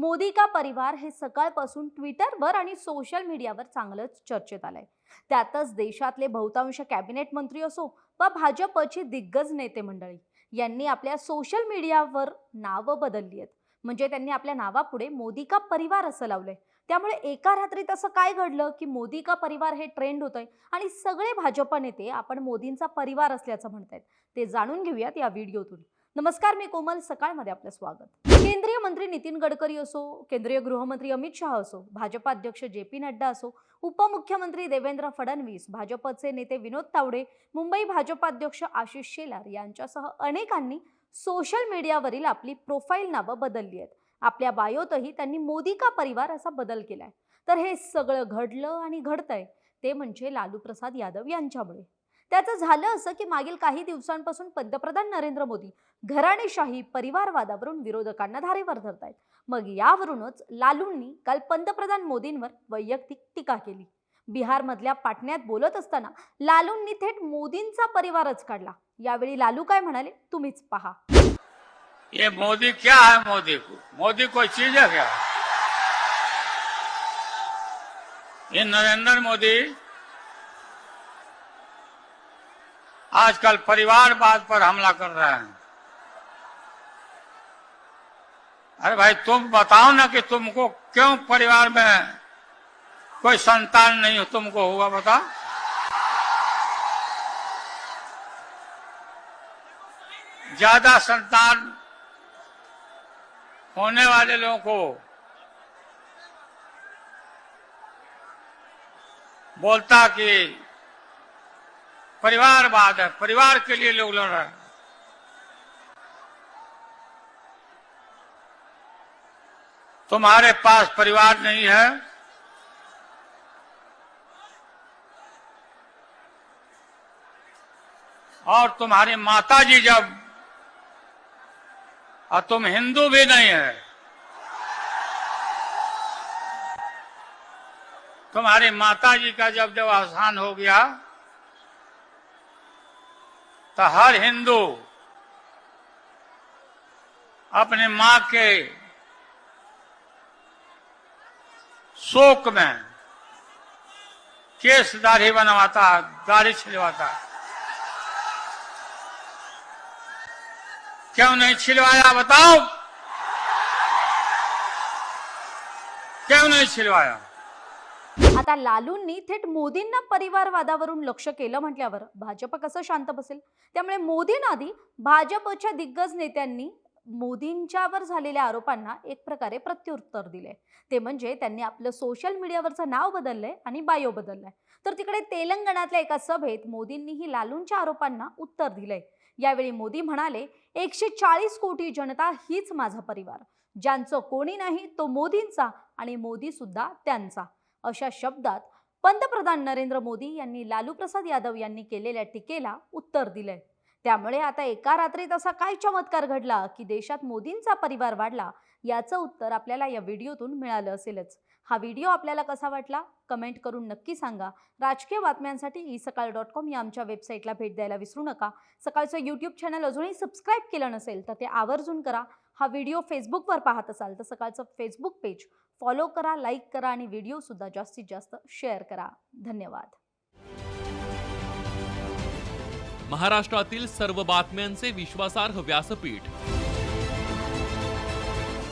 मोदी का परिवार हे सकाळपासून ट्विटरवर आणि सोशल मीडियावर चांगलंच चर्चेत आलंय. त्यातच देशातले बहुतांश कॅबिनेट मंत्री असो व भाजपची दिग्गज नेते मंडळी यांनी आपल्या सोशल मीडियावर नावं बदलली आहेत. म्हणजे त्यांनी आपल्या नावापुढे मोदी का परिवार असं लावलंय. त्यामुळे एका रात्रीत असं काय घडलं की मोदी का परिवार हे ट्रेंड होतंय आणि सगळे भाजप नेते आपण मोदींचा परिवार असल्याचं म्हणतायत. ते जाणून घेऊयात या व्हिडिओतून. नमस्कार मी कोमल. सकाळमध्ये आपलं स्वागत. केंद्रीय मंत्री नितीन गडकरी असो केंद्रीय गृहमंत्री अमित शहा असो भाजपा अध्यक्ष जे पी नड्डा असो उपमुख्यमंत्री देवेंद्र फडणवीस भाजपचे नेते विनोद तावडे मुंबई भाजप अध्यक्ष आशिष शेलार यांच्यासह अनेकांनी सोशल मीडियावरील आपली प्रोफाईल नावं बदलली आहेत. आपल्या बायोतही त्यांनी मोदी का परिवार असा बदल केलाय. तर हे सगळं घडलं आणि घडतंय ते म्हणजे लालू प्रसाद यादव यांच्यामुळे. त्याचं झालं असं की मागील काही दिवसांपासून पंतप्रधान नरेंद्र मोदी घराणेशाही परिवारवादावरून विरोधकांना धारेवर धरतायत. मग यावरूनच लालूंनी काल पंतप्रधान मोदींवर वैयक्तिक टीका केली. बिहारमधल्या पाटण्यात बोलत असताना लालूंनी थेट मोदींचा परिवारच काढला. यावेळी लालू काय म्हणाले तुम्हीच पहा. ये मोदी क्या है मोदी को? मोदी कोई चीज है क्या? ये नरेंद्र मोदी आजकल परिवारवाद पर हमला कर रहे हैं। अरे भाई, तुम बताओ ना कि तुमको क्यों परिवार में कोई संतान नहीं हो? तुमको हुआ बताओ। ज़्यादा संतान होने वाले लोगों को बोलता कि परिवारवाद है, परिवार के लिए लोग लड़ रहे हैं। तुम्हारे पास परिवार नहीं है। और तुम्हारी माता जी जब, और तुम हिंदू भी नहीं है। तुम्हारी माता जी का जब जब आसान हो गया तो हर हिंदू अपने माँ के शोक में केस दाढ़ी बनवाता, दाढ़ी छिलवाता। क्यों नहीं छिलवाया, बताओ? क्यों नहीं छिलवाया? आता लालूंनी थेट मोदींना परिवारवादावरून लक्ष केलं म्हटल्यावर भाजप कसं शांत बसेल? त्यामुळे मोदींना आधी भाजपच्या दिग्गज नेत्यांनी मोदींच्यावर झालेल्या आरोपांना एक प्रकारे प्रत्युत्तर दिले ते म्हणजे त्यांनी आपलं सोशल मीडियावरचं नाव बदललंय आणि बायो बदललाय. तर तिकडे तेलंगणातल्या एका सभेत मोदींनीही लालूंच्या आरोपांना उत्तर दिलंय. यावेळी मोदी म्हणाले एकशे चाळीस कोटी जनता हीच माझा परिवार. ज्यांचं कोणी नाही तो मोदींचा आणि मोदी सुद्धा त्यांचा. अशा शब्दात पंतप्रधान नरेंद्र मोदी यांनी लालू प्रसाद यादव यांनी केलेल्या टीकेला उत्तर दिलंय. त्यामुळे आता एका रात्रीत असा काय चमत्कार घडला की देशात मोदींचा परिवार वाढला याचं उत्तर आपल्याला या व्हिडिओतून मिळालं असेलच. हा व्हिडिओ आपल्याला कसा वाटला? कमेंट करून नक्की सांगा. राजकीय बातम्यांसाठी ई सकाळ डॉट कॉम या आमच्या वेबसाईटला भेट द्यायला विसरू नका. सकाळचं यूट्यूब चॅनल अजूनही सबस्क्राईब केलं नसेल तर ते आवर्जून करा. हा व्हिडिओ फेसबुकवर पाहत असाल तर सकाळचं फेसबुक पेज फॉलो करा लाईक करा आणि व्हिडिओसुद्धा जास्तीत जास्त शेअर करा. धन्यवाद. महाराष्ट्रातील सर्व बातम्यांचे विश्वासार्ह व्यासपीठ